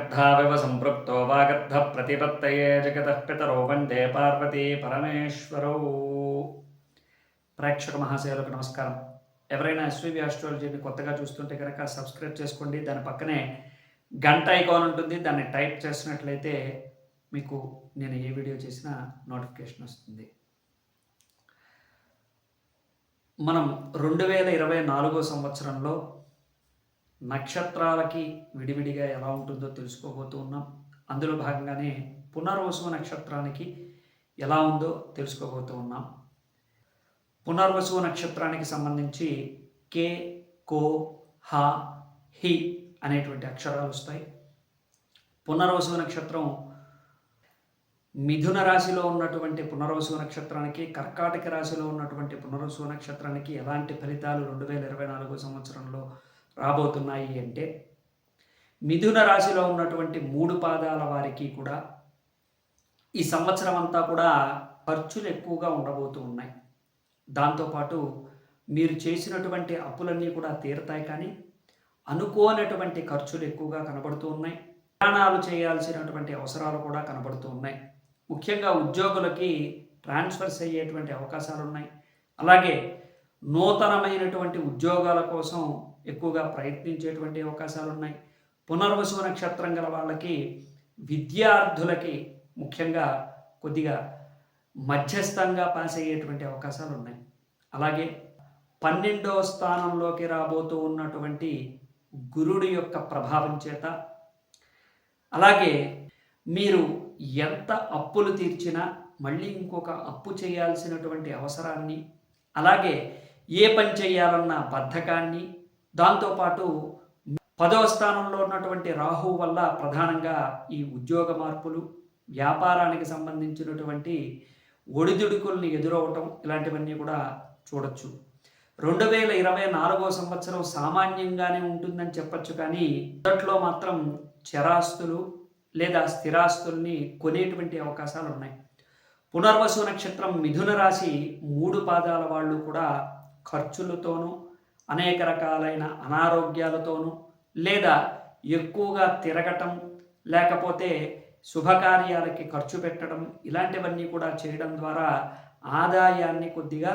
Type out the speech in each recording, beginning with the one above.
వాగర్ధావివ సంపృప్తో వాగర్ధ ప్రతిపత్తయే జగత పితరో వందే పార్వతీ పరమేశ్వరౌ ప్రేక్షక మహాశయులకు నమస్కారం. ఎవరైనా ఎస్వీబీ ఆస్ట్రాలజీని కొత్తగా చూస్తుంటే కనుక సబ్స్క్రైబ్ చేసుకోండి. దాని పక్కనే గంట ఐకాన్ ఉంటుంది. దాన్ని టైప్ చేసినట్లయితే మీకు నేను ఏ వీడియో చేసినా నోటిఫికేషన్ వస్తుంది. మనం రెండు వేల ఇరవై నాలుగో సంవత్సరంలో నక్షత్రాలకి విడివిడిగా ఎలా ఉంటుందో తెలుసుకోబోతూ ఉన్నాం. అందులో భాగంగానే పునర్వసు నక్షత్రానికి ఎలా ఉందో తెలుసుకోబోతూ ఉన్నాం. పునర్వసు నక్షత్రానికి సంబంధించి కే కో హ హి అనేటువంటి అక్షరాలు వస్తాయి. పునర్వసు నక్షత్రం మిథున రాశిలో ఉన్నటువంటి పునర్వసు నక్షత్రానికి కర్కాటక రాశిలో ఉన్నటువంటి పునర్వసు నక్షత్రానికి ఎలాంటి ఫలితాలు రెండు వేల ఇరవై నాలుగో సంవత్సరంలో రాబోతున్నాయి అంటే మిథున రాశిలో ఉన్నటువంటి మూడు పాదాల వారికి కూడా ఈ సంవత్సరం అంతా కూడా ఖర్చులు ఎక్కువగా ఉండబోతూ ఉన్నాయి. దాంతోపాటు మీరు చేసినటువంటి అప్పులన్నీ కూడా తీరుతాయి కానీ అనుకోనటువంటి ఖర్చులు ఎక్కువగా కనబడుతూ ఉన్నాయి. ప్రయాణాలు చేయాల్సినటువంటి అవసరాలు కూడా కనబడుతూ ఉన్నాయి. ముఖ్యంగా ఉద్యోగులకి ట్రాన్స్ఫర్స్ అయ్యేటువంటి అవకాశాలు ఉన్నాయి. అలాగే నూతనమైనటువంటి ఉద్యోగాల కోసం ఎక్కువగా ప్రయత్నించేటువంటి అవకాశాలు ఉన్నాయి పునర్వసు నక్షత్రం గల వాళ్ళకి విద్యార్థులకి ముఖ్యంగా కొద్దిగా మధ్యస్థంగా పాస్ అయ్యేటువంటి అవకాశాలు ఉన్నాయి అలాగే పన్నెండవ స్థానంలోకి రాబోతూ ఉన్నటువంటి గురుడు యొక్క ప్రభావం చేత అలాగే మీరు ఎంత అప్పులు తీర్చినా మళ్ళీ ఇంకొక అప్పు చేయాల్సినటువంటి అవసరాన్ని అలాగే ఏ పని చేయాలన్న బద్ధకాన్ని దాంతోపాటు పదవ స్థానంలో ఉన్నటువంటి రాహు వల్ల ప్రధానంగా ఈ ఉద్యోగ మార్పులు వ్యాపారానికి సంబంధించినటువంటి ఒడిదుడుకుల్ని ఎదురవటం ఇలాంటివన్నీ కూడా చూడొచ్చు. రెండు వేల ఇరవై నాలుగో సంవత్సరం సామాన్యంగానే ఉంటుందని చెప్పచ్చు కానీ మొదట్లో మాత్రం చరాస్తులు లేదా స్థిరాస్తుల్ని కొనేటువంటి అవకాశాలు ఉన్నాయి పునర్వసు నక్షత్రం మిథున రాశి మూడు పాదాల వాళ్ళు కూడా ఖర్చులతోనూ అనేక రకాలైన అనారోగ్యాలతోనూ లేదా ఎక్కువగా తిరగటం లేకపోతే శుభకార్యాలకి ఖర్చు పెట్టడం ఇలాంటివన్నీ కూడా చేయడం ద్వారా ఆదాయాన్ని కొద్దిగా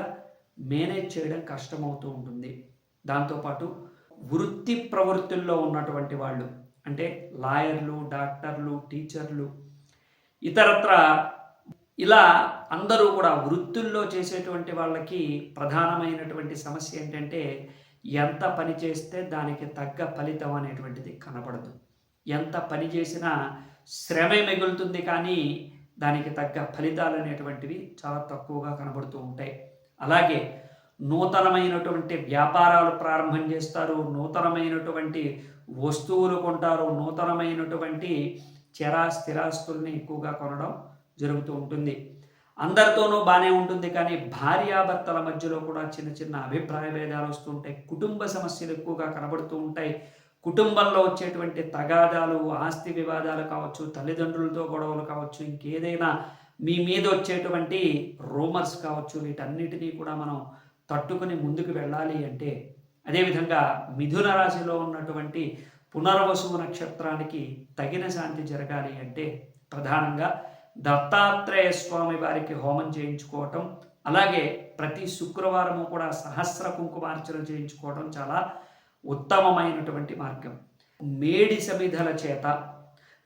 మేనేజ్ చేయడం కష్టమవుతూ ఉంటుంది. దాంతోపాటు వృత్తి ప్రవృత్తుల్లో ఉన్నటువంటి వాళ్ళు అంటే లాయర్లు డాక్టర్లు టీచర్లు ఇతరత్ర ఇలా అందరూ కూడా వృత్తుల్లో చేసేటువంటి వాళ్ళకి ప్రధానమైనటువంటి సమస్య ఏంటంటే ఎంత పని చేస్తే దానికి తగ్గ ఫలితం అనేటువంటిది కనబడదు. ఎంత పని చేసినా శ్రమే మిగులుతుంది కానీ దానికి తగ్గ ఫలితాలు అనేటువంటివి చాలా తక్కువగా కనబడుతూ ఉంటాయి. అలాగే నూతనమైనటువంటి వ్యాపారాలు ప్రారంభం చేస్తారు నూతనమైనటువంటి వస్తువులు కొంటారు నూతనమైనటువంటి చరా స్థిరాస్తుల్ని ఎక్కువగా కొనడం జరుగుతూ ఉంటుంది. అందరితోనూ బాగానే ఉంటుంది కానీ భార్యాభర్తల మధ్యలో కూడా చిన్న చిన్న అభిప్రాయ భేదాలు వస్తుంటాయి కుటుంబ సమస్యలు ఎక్కువగా కనబడుతూ ఉంటాయి. కుటుంబంలో వచ్చేటువంటి తగాదాలు ఆస్తి వివాదాలు కావచ్చు తల్లిదండ్రులతో గొడవలు కావచ్చు ఇంకేదైనా మీ మీద వచ్చేటువంటి రూమర్స్ కావచ్చు వీటన్నిటినీ కూడా మనం తట్టుకుని ముందుకు వెళ్ళాలి అంటే అదేవిధంగా మిథున రాశిలో ఉన్నటువంటి పునర్వసు నక్షత్రానికి తగిన శాంతి జరగాలి అంటే ప్రధానంగా దత్తాత్రేయ స్వామి వారికి హోమం చేయించుకోవటం అలాగే ప్రతి శుక్రవారము కూడా సహస్ర కుంకుమార్చన చేయించుకోవడం చాలా ఉత్తమమైనటువంటి మార్గం. మేడి సమిధల చేత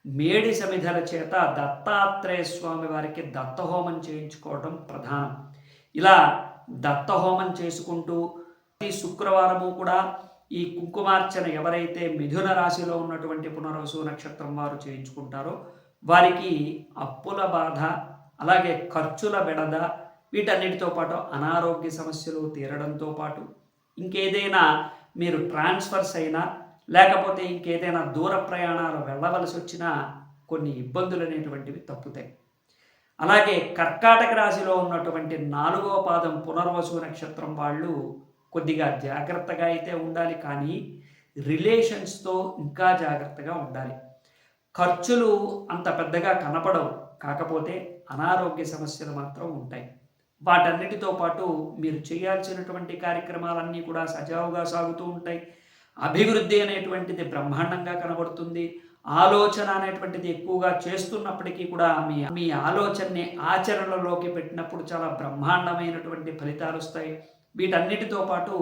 మేడి సమిధల చేత దత్తాత్రేయ స్వామి వారికి దత్తహోమం చేయించుకోవడం ప్రధానం. ఇలా దత్తహోమం చేసుకుంటూ ప్రతి శుక్రవారము కూడా ఈ కుంకుమార్చన ఎవరైతే మిథున రాశిలో ఉన్నటువంటి పునర్వసు నక్షత్రం వారు చేయించుకుంటారో వారికి అప్పుల బాధ అలాగే ఖర్చుల బెడద వీటన్నిటితో పాటు అనారోగ్య సమస్యలు తీరడంతో పాటు ఇంకేదైనా మీరు ట్రాన్స్ఫర్స్ అయినా లేకపోతే ఇంకేదైనా దూర ప్రయాణాలు వెళ్ళవలసి వచ్చినా కొన్ని ఇబ్బందులు అనేటువంటివి తప్పుతాయి. అలాగే కర్కాటక రాశిలో ఉన్నటువంటి నాలుగో పాదం పునర్వసు నక్షత్రం వాళ్ళు కొద్దిగా జాగ్రత్తగా అయితే ఉండాలి కానీ రిలేషన్స్తో ఇంకా జాగ్రత్తగా ఉండాలి. ఖర్చులు అంత పెద్దగా కనపడవు. కాకపోతే అనారోగ్య సమస్యలు మాత్రం ఉంటాయి. వాటన్నిటితో పాటు మీరు చేయాల్సినటువంటి కార్యక్రమాలన్నీ కూడా సజావుగా సాగుతూ ఉంటాయి. అభివృద్ధి అనేటువంటిది బ్రహ్మాండంగా కనబడుతుంది. ఆలోచన అనేటువంటిది ఎక్కువగా చేస్తున్నప్పటికీ కూడా మీ మీ ఆలోచనని ఆచరణలోకి పెట్టినప్పుడు చాలా బ్రహ్మాండమైనటువంటి ఫలితాలు వస్తాయి. వీటన్నిటితో పాటు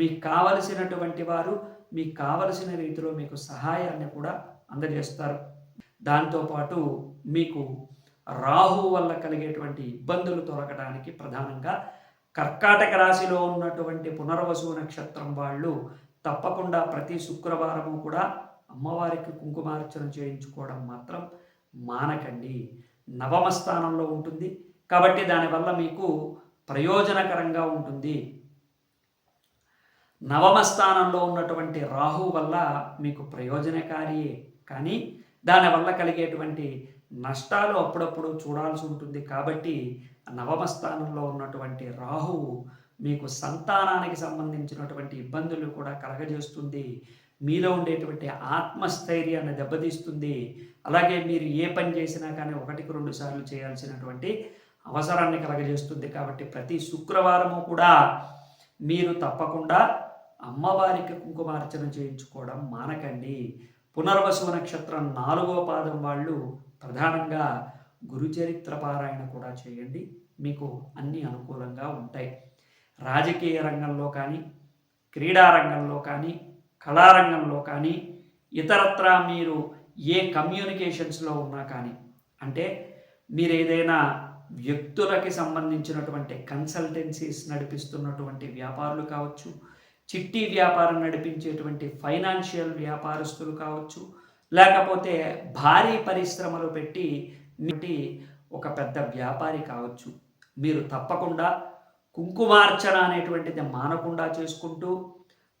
మీకు కావలసినటువంటి వారు మీకు కావలసిన రీతిలో మీకు సహాయాన్ని కూడా అందజేస్తారు. దాంతోపాటు మీకు రాహు వల్ల కలిగేటువంటి ఇబ్బందులు తొలగడానికి ప్రధానంగా కర్కాటక రాశిలో ఉన్నటువంటి పునర్వసు నక్షత్రం వాళ్ళు తప్పకుండా ప్రతి శుక్రవారము కూడా అమ్మవారికి కుంకుమార్చన చేయించుకోవడం మాత్రం మానకండి. నవమ స్థానంలో ఉంటుంది. కాబట్టి దానివల్ల మీకు ప్రయోజనకరంగా ఉంటుంది. నవమ స్థానంలో ఉన్నటువంటి రాహు వల్ల మీకు ప్రయోజనకారియే. కానీ దానివల్ల కలిగేటువంటి నష్టాలు అప్పుడప్పుడు చూడాల్సి ఉంటుంది. కాబట్టి నవమ స్థానంలో ఉన్నటువంటి రాహువు మీకు సంతానానికి సంబంధించినటువంటి ఇబ్బందులు కూడా కలగజేస్తుంది. మీలో ఉండేటువంటి ఆత్మస్థైర్యాన్ని దెబ్బతీస్తుంది. అలాగే మీరు ఏ పని చేసినా కానీ ఒకటికి రెండు సార్లు చేయాల్సినటువంటి అవసరాన్ని కలగజేస్తుంది. కాబట్టి ప్రతి శుక్రవారము కూడా మీరు తప్పకుండా అమ్మవారికి కుంకుమార్చన చేయించుకోవడం మానకండి. పునర్వసు నక్షత్రం నాలుగో పాదం వాళ్ళు ప్రధానంగా గురుచరిత్ర పారాయణ కూడా చేయండి. మీకు అన్ని అనుకూలంగా ఉంటాయి. రాజకీయ రంగంలో కానీ క్రీడా రంగంలో కానీ కళారంగంలో కానీ ఇతరత్రా మీరు ఏ కమ్యూనికేషన్స్లో ఉన్నా కానీ అంటే మీరు ఏదైనా వ్యక్తులకి సంబంధించినటువంటి కన్సల్టెన్సీస్ నడిపిస్తున్నటువంటి వ్యాపారులు కావచ్చు చిట్టి వ్యాపారం నడిపించేటువంటి ఫైనాన్షియల్ వ్యాపారస్తులు కావచ్చు లేకపోతే భారీ పరిశ్రమలు పెట్టి ఒక పెద్ద వ్యాపారి కావచ్చు. మీరు తప్పకుండా కుంకుమార్చన అనేటువంటిది మానకుండా చేసుకుంటూ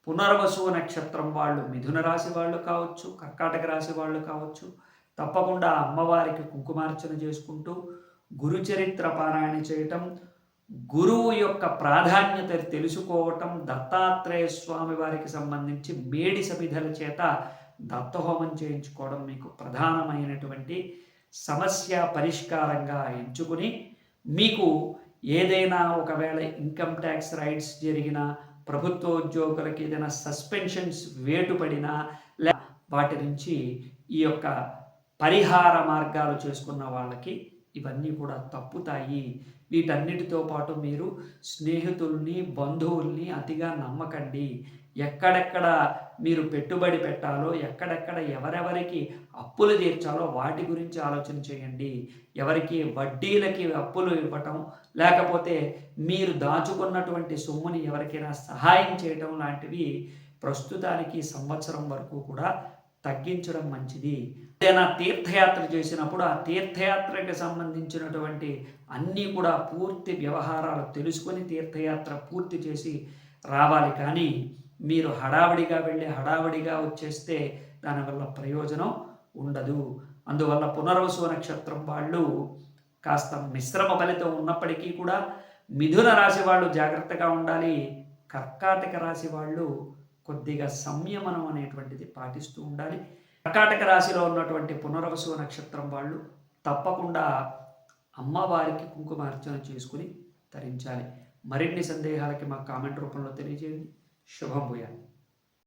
పునర్వసు నక్షత్రం వాళ్ళు మిథున రాశి వాళ్ళు కావచ్చు కర్కాటక రాశి వాళ్ళు కావచ్చు తప్పకుండా అమ్మవారికి కుంకుమార్చన చేసుకుంటూ గురుచరిత్ర పారాయణ చేయటం గురువు యొక్క ప్రాధాన్యత తెలుసుకోవటం దత్తాత్రేయ స్వామి వారికి సంబంధించి మేడి సమిధల చేత దత్తహోమం చేయించుకోవడం మీకు ప్రధానమైనటువంటి సమస్య పరిష్కారంగా ఎంచుకుని మీకు ఏదైనా ఒకవేళ ఇన్కమ్ ట్యాక్స్ రైట్స్ జరిగిన ప్రభుత్వ ఉద్యోగులకి ఏదైనా సస్పెన్షన్స్ వేటుపడినా లే వాటి నుంచి ఈ యొక్క పరిహార మార్గాలు చేసుకున్న వాళ్ళకి ఇవన్నీ కూడా తప్పుతాయి. వీటన్నిటితో పాటు మీరు స్నేహితుల్ని బంధువుల్ని అతిగా నమ్మకండి. ఎక్కడెక్కడ మీరు పెట్టుబడి పెట్టాలో ఎక్కడెక్కడ ఎవరెవరికి అప్పులు తీర్చాలో వాటి గురించి ఆలోచన చేయండి. ఎవరికి వడ్డీలకి అప్పులు ఇవ్వటం లేకపోతే మీరు దాచుకున్నటువంటి సొమ్ముని ఎవరికైనా సహాయం చేయటం లాంటివి ప్రస్తుతానికి సంవత్సరం వరకు కూడా తగ్గించడం మంచిది. ఏదైనా తీర్థయాత్ర చేసినప్పుడు ఆ తీర్థయాత్రకి సంబంధించినటువంటి అన్నీ కూడా పూర్తి వ్యవహారాలు తెలుసుకొని తీర్థయాత్ర పూర్తి చేసి రావాలి. కానీ మీరు హడావిడిగా వెళ్ళి హడావిడిగా వచ్చేస్తే దానివల్ల ప్రయోజనం ఉండదు. అందువల్ల పునర్వసు నక్షత్రం వాళ్ళు కాస్త మిశ్రమ ఫలితం ఉన్నప్పటికీ కూడా మిథున రాశి వాళ్ళు జాగ్రత్తగా ఉండాలి. కర్కాటక రాశి వాళ్ళు కొద్దిగా సంయమనం అనేటువంటిది పాటిస్తూ ఉండాలి. కర్కాటక రాశిలో ఉన్నటువంటి పునర్వసు నక్షత్రం వాళ్ళు తప్పకుండా అమ్మవారికి కుంకుమార్చన చేసుకుని తరించాలి. మరిన్ని సందేహాలకి మా కామెంట్ రూపంలో తెలియజేయండి. శుభం భూయాలి